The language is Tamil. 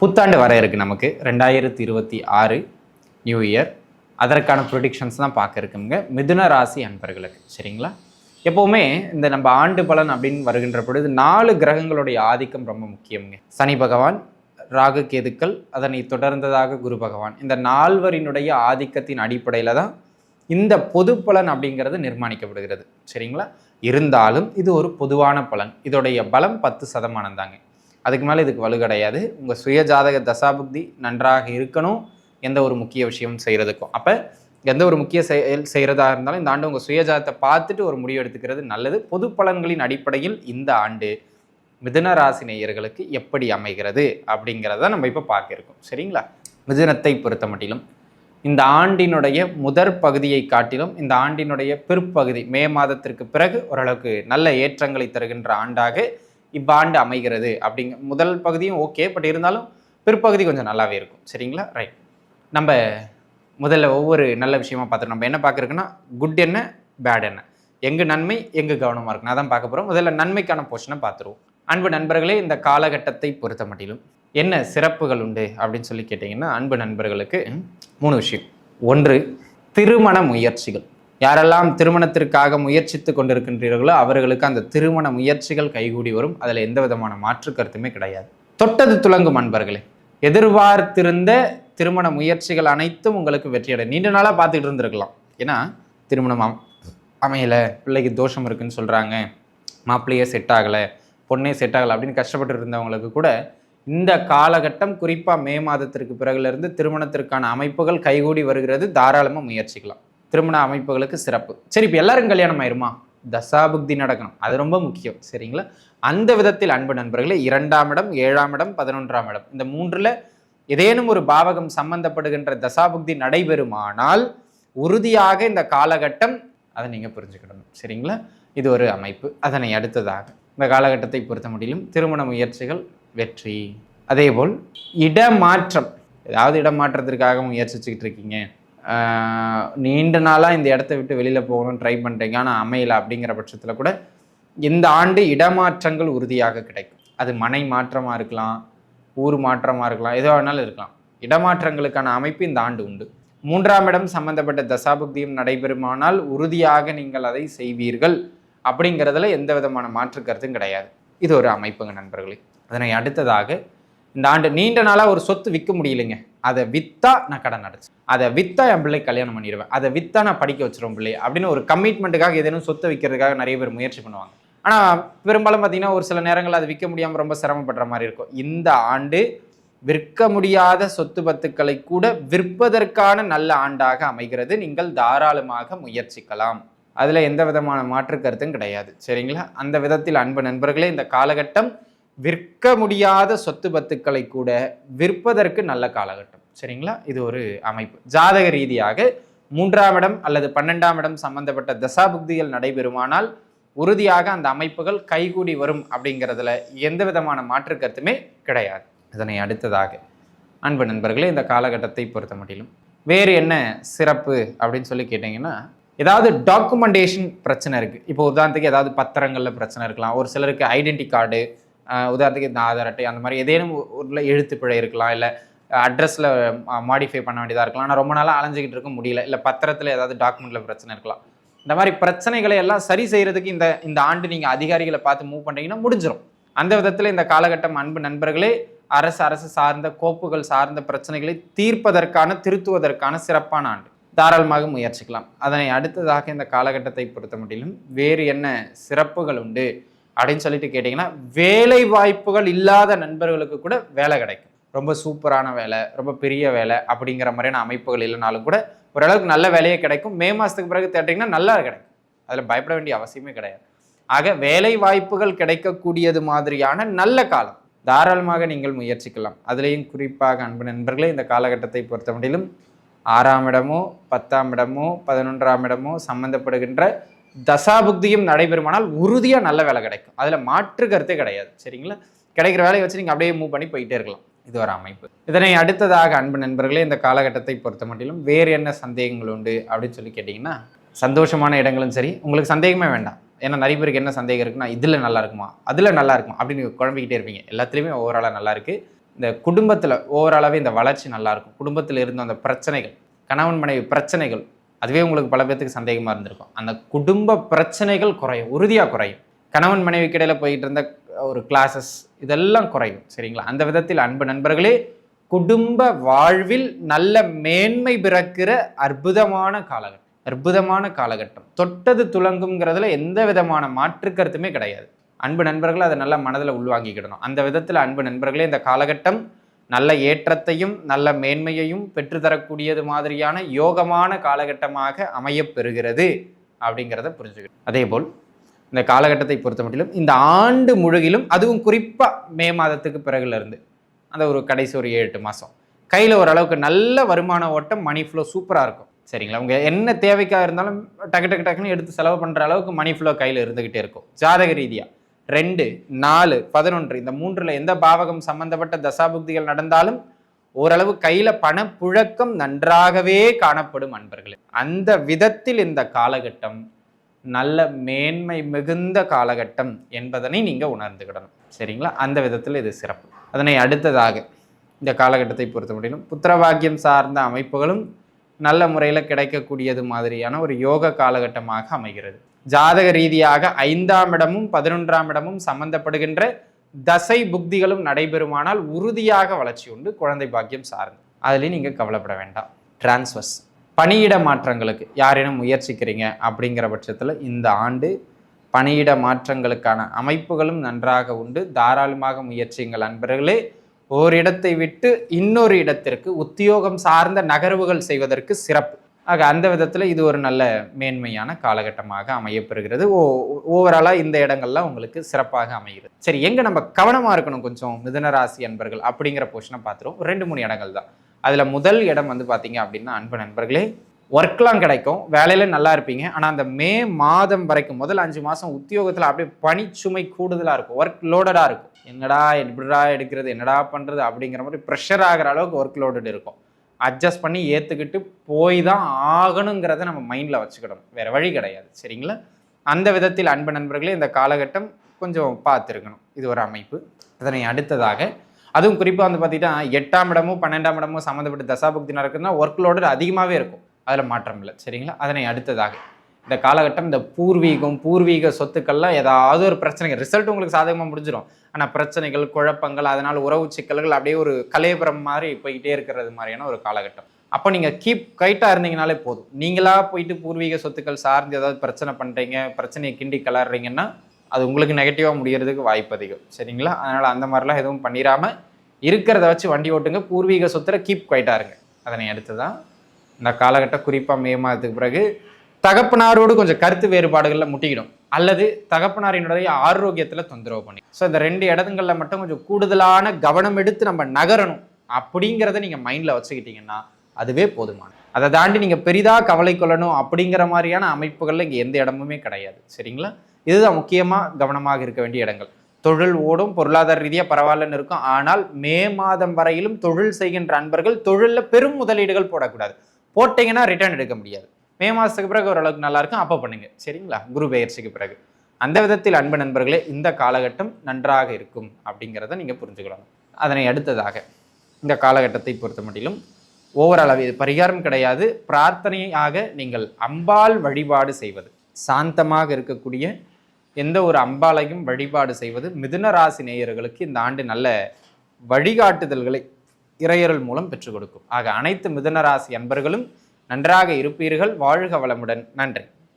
புத்தாண்டு வர இருக்குது நமக்கு. ரெண்டாயிரத்தி இருபத்தி ஆறு நியூ இயர் அதற்கான ப்ரொடிக்ஷன்ஸ் தான் பார்க்க இருக்குங்க. மிதுன ராசி அன்பர்களுக்கு சரிங்களா? எப்போவுமே இந்த நம்ம ஆண்டு பலன் அப்படின்னு வருகின்ற பொழுது நாலு கிரகங்களுடைய ஆதிக்கம் ரொம்ப முக்கியங்க சனி பகவான் ராகு கேதுக்கள் அதனை தொடர்ந்ததாக குரு பகவான். இந்த நால்வரினுடைய ஆதிக்கத்தின் அடிப்படையில் தான் இந்த பொது பலன் அப்படிங்கிறது நிர்மாணிக்கப்படுகிறது சரிங்களா? இருந்தாலும் இது ஒரு பொதுவான பலன். இதோடைய பலம் பத்து சதமானம் தாங்க. அதுக்கு மேலே இதுக்கு வலு கிடையாது. உங்கள் சுயஜாதக தசாபுக்தி நன்றாக இருக்கணும். எந்த ஒரு முக்கிய விஷயம் செய்கிறதுக்கும் அப்போ எந்த ஒரு முக்கிய செயல் செய்கிறதா இருந்தாலும் இந்த ஆண்டு உங்கள் சுயஜாதத்தை பார்த்துட்டு ஒரு முடிவு எடுத்துக்கிறது நல்லது. பொது பலன்களின் அடிப்படையில் இந்த ஆண்டு மிதுன ராசி நேயர்களுக்கு எப்படி அமைகிறது அப்படிங்கிறத நம்ம இப்போ பார்க்க இருக்கோம். சரிங்களா? மிதுனத்தை பொறுத்த மட்டிலும் இந்த ஆண்டினுடைய முதற் பகுதியை காட்டிலும் இந்த ஆண்டினுடைய பிற்பகுதி மே மாதத்திற்கு பிறகு ஓரளவுக்கு நல்ல ஏற்றங்களை தருகின்ற ஆண்டாக இவ்வாண்டு அமைகிறது அப்படிங்க முதல் பகுதியும் ஓகே பட் இருந்தாலும் பிற்பகுதி கொஞ்சம் நல்லாவே இருக்கும். சரிங்களா? ரைட் நம்ம முதல்ல ஒவ்வொரு நல்ல விஷயமா பார்த்துட்டு நம்ம என்ன பார்க்குறோன்னா குட் என்ன பேட் என்ன? எங்கு நன்மை எங்கு கவனமாக இருக்கணும் அதான் பார்க்க போகிறோம் முதல்ல நன்மைக்கான போர்ஷனை பார்த்துருவோம். அன்பு நண்பர்களே இந்த காலகட்டத்தை பொறுத்த மட்டிலும் என்ன சிறப்புகள் உண்டு அப்படின்னு சொல்லி கேட்டிங்கன்னா அன்பு நண்பர்களுக்கு மூணு விஷயம். ஒன்று திருமண முயற்சிகள். யாரெல்லாம் திருமணத்திற்காக முயற்சித்து கொண்டிருக்கின்றீர்களோ அவர்களுக்கு அந்த திருமண முயற்சிகள் கைகூடி வரும். அதில் எந்த விதமான மாற்று கருத்துமே கிடையாது. தொட்டது துலங்கும் அன்பர்களே எதிர்பார்த்திருந்த திருமண முயற்சிகள் அனைத்தும் உங்களுக்கு வெற்றியடை நீண்ட நாளாக பார்த்துக்கிட்டு இருந்திருக்கலாம். ஏன்னா திருமணம் அமையலை பிள்ளைக்கு தோஷம் இருக்குன்னு சொல்கிறாங்க மாப்பிள்ளையே செட் ஆகலை பொண்ணே செட் ஆகலை அப்படின்னு கஷ்டப்பட்டு இருந்தவங்களுக்கு கூட இந்த காலகட்டம் குறிப்பாக மே மாதத்திற்கு பிறகுலேருந்து திருமணத்திற்கான அமைப்புகள் கைகூடி வருகிறது. தாராளமாக முயற்சிக்கலாம். திருமண அமைப்புகளுக்கு சிறப்பு. சரி இப்போ எல்லாரும் கல்யாணம் ஆயிருமா? தசாபுக்தி நடக்கணும். அது ரொம்ப முக்கியம் சரிங்களா? அந்த விதத்தில் அன்பு நண்பர்களே இரண்டாம் இடம் ஏழாம் இடம் பதினொன்றாம் இடம். இந்த மூன்றில் ஏதேனும் ஒரு பாவகம் சம்பந்தப்படுகின்ற தசாபுக்தி நடைபெறுமானால் உறுதியாக இந்த காலகட்டம் அதை நீங்கள் புரிஞ்சுக்கிடணும் சரிங்களா? இது ஒரு அமைப்பு. அதனை அடுத்ததாக இந்த காலகட்டத்தை பொறுத்த முடியும் திருமண முயற்சிகள் வெற்றி. அதேபோல் இடமாற்றம். ஏதாவது இடமாற்றத்திற்காக முயற்சிச்சுக்கிட்டு இருக்கீங்க. நீண்ட நாளாக இந்த இடத்த விட்டு வெளியில் போகணும்னு ட்ரை பண்ணுறீங்க ஆனால் அமையல அப்படிங்கிற பட்சத்தில் கூட இந்த ஆண்டு இடமாற்றங்கள் உறுதியாக கிடைக்கும். அது மனை மாற்றமாக இருக்கலாம் ஊர் மாற்றமாக இருக்கலாம் எதுவாக வேணாலும் இருக்கலாம். இடமாற்றங்களுக்கான அமைப்பு இந்த ஆண்டு உண்டு. மூன்றாம் இடம் சம்பந்தப்பட்ட தசாபுக்தியும் நடைபெறுமானால் உறுதியாக நீங்கள் அதை செய்வீர்கள் அப்படிங்கிறதுல எந்த விதமான மாற்று கருத்தும் கிடையாது. இது ஒரு அமைப்புங்க நண்பர்களே. அதனை அடுத்ததாக இந்த ஆண்டு நீண்ட நாளாக ஒரு சொத்து விற்க முடியலைங்க. அதை வித்தா நான் கடன் அடைச்சேன் அதை வித்தா என் பிள்ளை கல்யாணம் பண்ணிடுவேன். அதை வித்தா நான் படிக்க வச்சிருவேன் பிள்ளை அப்படின்னு ஒரு கமிட்மெண்ட்டுக்காக ஏதேனும் சொத்து விற்கிறதுக்காக நிறைய பேர் முயற்சி பண்ணுவாங்க. ஆனால் பெரும்பாலும் பார்த்தீங்கன்னா ஒரு சில நேரங்கள் அது விற்க முடியாமல் ரொம்ப சிரமப்படுற மாதிரி இருக்கும். இந்த ஆண்டு விற்க முடியாத சொத்து பத்துக்களை கூட விற்பதற்கான நல்ல ஆண்டாக அமைகிறது. நீங்கள் தாராளமாக முயற்சிக்கலாம். அதில் எந்த விதமான மாற்று கருத்தும் கிடையாது. சரிங்களா? அந்த விதத்தில் அன்பு நண்பர்களே இந்த காலகட்டம் விற்க முடியாத சொத்து பத்துக்களை கூட விற்பதற்கு நல்ல காலகட்டம். சரிங்களா? இது ஒரு அமைப்பு. ஜாதக ரீதியாக மூன்றாம் இடம் அல்லது பன்னெண்டாம் இடம் சம்பந்தப்பட்ட தசாபுக்திகள் நடைபெறுமானால் உறுதியாக அந்த அமைப்புகள் கைகூடி வரும் அப்படிங்கிறதுல எந்த விதமான மாற்று கருத்துமே கிடையாது. இதனை அடுத்ததாக அன்பு நண்பர்களே இந்த காலகட்டத்தை பொறுத்த முடியலும் வேறு என்ன சிறப்பு அப்படின்னு சொல்லி கேட்டிங்கன்னா ஏதாவது டாக்குமெண்டேஷன் பிரச்சனை இருக்குது இப்போ உதாரணத்துக்கு ஏதாவது பத்திரங்களில் பிரச்சனை இருக்கலாம். ஒரு சிலருக்கு ஐடென்டி கார்டு உதாரணத்துக்கு இந்த ஆதார் அட்டை அந்த மாதிரி ஏதேனும் ஊரில் எழுத்து பிழை இருக்கலாம் இல்லை அட்ரஸில் மாடிஃபை பண்ண வேண்டியதாக இருக்கலாம். ஆனால் ரொம்ப நாளாக அலைஞ்சிக்கிட்டு இருக்க முடியல. இல்லை பத்திரத்தில் ஏதாவது டாக்குமெண்ட்டில் பிரச்சனை இருக்கலாம். இந்த மாதிரி பிரச்சனைகளை எல்லாம் சரி செய்கிறதுக்கு இந்த இந்த ஆண்டு நீங்கள் அதிகாரிகளை பார்த்து மூவ் பண்ணுறீங்கன்னா முடிஞ்சிடும் அந்த விதத்தில் இந்த காலகட்டம் அன்பு நண்பர்களே அரசு அரசு சார்ந்த கோப்புகள் சார்ந்த பிரச்சனைகளை தீர்ப்பதற்கான திருத்துவதற்கான சிறப்பான ஆண்டு. தாராளமாக முயற்சிக்கலாம். அதனை அடுத்ததாக இந்த காலகட்டத்தை பொறுத்த மட்டிலும் வேறு என்ன சிறப்புகள் உண்டு? அப்படின்னு சொல்லிட்டு கேட்டிங்கன்னா வேலை வாய்ப்புகள் இல்லாத நண்பர்களுக்கு கூட வேலை கிடைக்கும். ரொம்ப சூப்பரான வேலை ரொம்ப பெரிய வேலை அப்படிங்கிற மாதிரியான அமைப்புகள் இல்லைனாலும் கூட ஓரளவுக்கு நல்ல வேலையே கிடைக்கும். மே மாதத்துக்கு பிறகு தேட்டிங்கன்னா நல்லா கிடைக்கும். அதில் பயப்பட வேண்டிய அவசியமே கிடையாது. ஆக வேலை வாய்ப்புகள் கிடைக்கக்கூடியது மாதிரியான நல்ல காலம். தாராளமாக நீங்கள் முயற்சிக்கலாம். அதுலேயும் குறிப்பாக அன்பு நண்பர்களே இந்த காலகட்டத்தை பொறுத்தமட்டிலும் ஆறாம் இடமோ பத்தாம் இடமோ பதினொன்றாம் இடமோ சம்மந்தப்படுகின்ற தசாபுக்தியும் நடைபெறுமானால் உறுதியாக நல்ல வேலை கிடைக்கும். அதில் மாற்று கருத்தே கிடையாது. சரிங்களா? கிடைக்கிற வேலையை வச்சு நீங்கள் அப்படியே மூவ் பண்ணி போயிட்டே இருக்கலாம். இது ஒரு அமைப்பு. இதனை அடுத்ததாக அன்பு நண்பர்களே இந்த காலகட்டத்தை பொறுத்த மட்டிலும் வேறு என்ன சந்தேகங்கள் உண்டு அப்படின்னு சொல்லி கேட்டிங்கன்னா சந்தோஷமான இடங்களும் சரி உங்களுக்கு சந்தேகமே வேண்டாம். ஏன்னா நிறைய பேருக்கு என்ன சந்தேகம் இருக்குன்னா இதில் நல்லா இருக்குமா? அதில் நல்லா இருக்குமா? அப்படின்னு குழம்பிக்கிட்டே இருப்பீங்க. எல்லாத்துலேயுமே ஓவராலாக நல்லா இருக்குது இந்த குடும்பத்தில் ஓவராலாகவே இந்த வளர்ச்சி நல்லாயிருக்கும் குடும்பத்தில் இருந்த அந்த பிரச்சனைகள் கணவன் மனைவி பிரச்சனைகள் அதுவே உங்களுக்கு பல பேர்த்துக்கு சந்தேகமாக இருந்திருக்கும். அந்த குடும்ப பிரச்சனைகள் குறையும். உறுதியாக குறையும். கணவன் மனைவிக்கு இடையில் போயிட்டு இருந்த ஒரு கிளாஸஸ் இதெல்லாம் குறையும். சரிங்களா? அந்த விதத்தில் அன்பு நண்பர்களே குடும்ப வாழ்வில் நல்ல மேன்மை பிறக்கிற அற்புதமான காலகட்டம். அற்புதமான காலகட்டம். தொட்டது துலங்குங்கிறதுல எந்த விதமான மாற்று கருத்துமே கிடையாது. அன்பு நண்பர்கள் அதை நல்லா மனதில் உள்வாங்கிக்கிடணும். அந்த விதத்தில் அன்பு நண்பர்களே இந்த காலகட்டம் நல்ல ஏற்றத்தையும் நல்ல மேன்மையையும் பெற்றுத்தரக்கூடியது மாதிரியான யோகமான காலகட்டமாக அமையப்பெறுகிறது அப்படிங்கிறத புரிஞ்சுக்கணும் அதே போல் இந்த காலகட்டத்தை பொறுத்த மட்டிலும் இந்த ஆண்டு முழுகிலும் அதுவும் குறிப்பாக மே மாதத்துக்கு பிறகுலேருந்து அந்த ஒரு கடைசி ஒரு ஏழு எட்டு மாதம் கையில் ஓரளவுக்கு நல்ல வருமான ஓட்டம் மணி ஃப்ளோ சூப்பராக இருக்கும். சரிங்களா? உங்கள் என்ன தேவைக்காக இருந்தாலும் டக்கு டக்கு டக்குன்னு எடுத்து செலவு பண்ணுற அளவுக்கு மணி ஃப்ளோ கையில் இருந்துக்கிட்டே இருக்கும். ஜாதக ரீதியாக ரெண்டு நாலு பதினொன்று. இந்த மூன்றில் எந்த பாவகம் சம்பந்தப்பட்ட தசாபுக்திகள் நடந்தாலும் ஓரளவு கையில் பணப்புழக்கம் நன்றாகவே காணப்படும் அன்பர்களே. அந்த விதத்தில் இந்த காலகட்டம் நல்ல மேன்மை மிகுந்த காலகட்டம் என்பதனை நீங்கள் உணர்ந்துக்கிடணும் சரிங்களா? அந்த விதத்தில் இது சிறப்பு. அதனை அடுத்ததாக இந்த காலகட்டத்தை பொறுத்த முடியும் புத்திரபாக்கியம் சார்ந்த அமைப்புகளும் நல்ல முறையில் கிடைக்கக்கூடியது மாதிரியான ஒரு யோக காலகட்டமாக அமைகிறது. ஜாதக ரீதியாக ஐந்தாம் இடமும் பதினொன்றாம் இடமும் சம்பந்தப்படுகின்ற தசை புக்திகளும் நடைபெறுமானால் உறுதியாக வளர்ச்சி உண்டு குழந்தை பாக்கியம் சார்ந்து. அதுலேயும் நீங்கள் கவலைப்பட வேண்டாம். டிரான்ஸ்வர்ஸ் பணியிட மாற்றங்களுக்கு யாரேனும் முயற்சிக்கிறீங்க அப்படிங்கிற பட்சத்தில் இந்த ஆண்டு பணியிட மாற்றங்களுக்கான அமைப்புகளும் நன்றாக உண்டு. தாராளமாக முயற்சியுங்கள் அன்பர்களே. ஓரிடத்தை விட்டு இன்னொரு இடத்திற்கு உத்தியோகம் சார்ந்த நகர்வுகள் செய்வதற்கு சிறப்பு. ஆக அந்த விதத்தில் இது ஒரு நல்ல மேன்மையான காலகட்டமாக அமையப்பெறுகிறது. ஓ ஓவராலாக இந்த இடங்கள்லாம் உங்களுக்கு சிறப்பாக அமைகிறது. சரி எங்கே நம்ம கவனமாக இருக்கணும் கொஞ்சம் மிதனராசி அன்பர்கள் அப்படிங்கிற போர்ஷனை பார்த்துருவோம் ரெண்டு மூணு இடங்கள் தான். அதில் முதல் இடம் வந்து பார்த்தீங்க அப்படின்னா அன்பு நண்பர்களே ஒர்க்லாம் கிடைக்கும். வேலையில் நல்லா இருப்பீங்க. ஆனால் அந்த மே மாதம் வரைக்கும் முதல் அஞ்சு மாதம் உத்தியோகத்தில் அப்படியே பணிச்சுமை கூடுதலாக இருக்கும். ஒர்க் லோடடாக இருக்கும். என்னடா எப்படிடா எடுக்கிறது என்னடா பண்ணுறது அப்படிங்கிற மாதிரி ப்ரெஷர் ஆகிற அளவுக்கு ஒர்க் லோடட் இருக்கும். அட்ஜஸ்ட் பண்ணி ஏற்றுக்கிட்டு போய் தான் ஆகணுங்கிறத நம்ம மைண்டில் வச்சுக்கிடணும் வேறு வழி கிடையாது. சரிங்களா? அந்த விதத்தில் அன்பு நண்பர்களே இந்த காலகட்டம் கொஞ்சம் பார்த்துருக்கணும். இது ஒரு அமைப்பு. அதனை அடுத்ததாக அதுவும் குறிப்பாக வந்து பார்த்திங்கன்னா எட்டாம் இடமும் பன்னெண்டாம் இடமும் சம்மந்தப்பட்ட தசாபக்தி நடக்குதுன்னா ஒர்க் லோடு அதிகமாகவே இருக்கும். அதில் மாற்றம் இல்லை. சரிங்களா? அதனை அடுத்ததாக இந்த காலகட்டம் இந்த பூர்வீகம் பூர்வீக சொத்துக்கள்லாம் ஏதாவது ஒரு பிரச்சனைகள். ரிசல்ட் உங்களுக்கு சாதகமாக முடிஞ்சிடும் ஆனால் பிரச்சனைகள் குழப்பங்கள் அதனால் உறவு சிக்கல்கள் அப்படியே ஒரு கலையபுரம் மாதிரி போய்கிட்டே இருக்கிறது மாதிரியான ஒரு காலகட்டம். அப்போ நீங்கள் கீப் கைட்டாக இருந்தீங்கனாலே போதும். நீங்களாக போயிட்டு பூர்வீக சொத்துக்கள் சார்ந்து ஏதாவது பிரச்சனை பண்ணுறீங்க பிரச்சனையை கிண்டி கலர்றீங்கன்னா அது உங்களுக்கு நெகட்டிவாக முடியறதுக்கு வாய்ப்பு அதிகம். சரிங்களா? அதனால் அந்த மாதிரிலாம் எதுவும் பண்ணிடாமல் இருக்கிறத வச்சு வண்டி ஓட்டுங்க. பூர்வீக சொத்துல கீப் குவைட்டாக இருங்க. அதனை அடுத்து தான் இந்த காலகட்டம் குறிப்பாக மே மாதத்துக்கு பிறகு தகப்பனாரோடு கொஞ்சம் கருத்து வேறுபாடுகளில் முட்டிக்கிடும். அல்லது தகப்பனாரினுடைய ஆரோக்கியத்தில் தொந்தரவு பண்ணி. ஸோ இந்த ரெண்டு இடங்களில் மட்டும் கொஞ்சம் கூடுதலான கவனம் எடுத்து நம்ம நகரணும் அப்படிங்கிறத நீங்கள் மைண்டில் வச்சுக்கிட்டீங்கன்னா அதுவே போதுமான. அதை தாண்டி நீங்கள் பெரிதாக கவலை கொள்ளணும் அப்படிங்கிற மாதிரியான அமைப்புகளில் இங்கே எந்த இடமுமே கிடையாது. சரிங்களா? இதுதான் முக்கியமாக கவனமாக இருக்க வேண்டிய இடங்கள். தொழில் ஓடும் பொருளாதார ரீதியாக பரவாயில்லன்னு இருக்கும். ஆனால் மே மாதம் வரையிலும் தொழில் செய்கின்ற அன்பர்கள் தொழிலில் பெரும் முதலீடுகள் போடக்கூடாது. போட்டிங்கன்னா ரிட்டர்ன் எடுக்க முடியாது. மே மாதத்துக்கு பிறகு ஓரளவுக்கு நல்லா இருக்கும் அப்போ பண்ணுங்க. சரிங்களா? குரு பெயர்ச்சிக்கு பிறகு. அந்த விதத்தில் அன்பு நண்பர்களே இந்த காலகட்டம் நன்றாக இருக்கும் அப்படிங்கிறத நீங்கள் புரிஞ்சுக்கணும். அதனை அடுத்ததாக இந்த காலகட்டத்தை பொறுத்த மட்டிலும் ஓவரால் இது பரிகாரம் கிடையாது. பிரார்த்தனையாக நீங்கள் அம்பாள் வழிபாடு செய்வது சாந்தமாக இருக்கக்கூடிய எந்த ஒரு அம்பாளையும் வழிபாடு செய்வது மிதுன ராசி நேயர்களுக்கு இந்த ஆண்டு நல்ல வழிகாட்டுதல்களை இறையரல் மூலம் பெற்றுக் கொடுக்கும். ஆக அனைத்து மிதுன ராசி அன்பர்களும் நன்றாக இருப்பீர்கள் வாழ்க வளமுடன். நன்றி.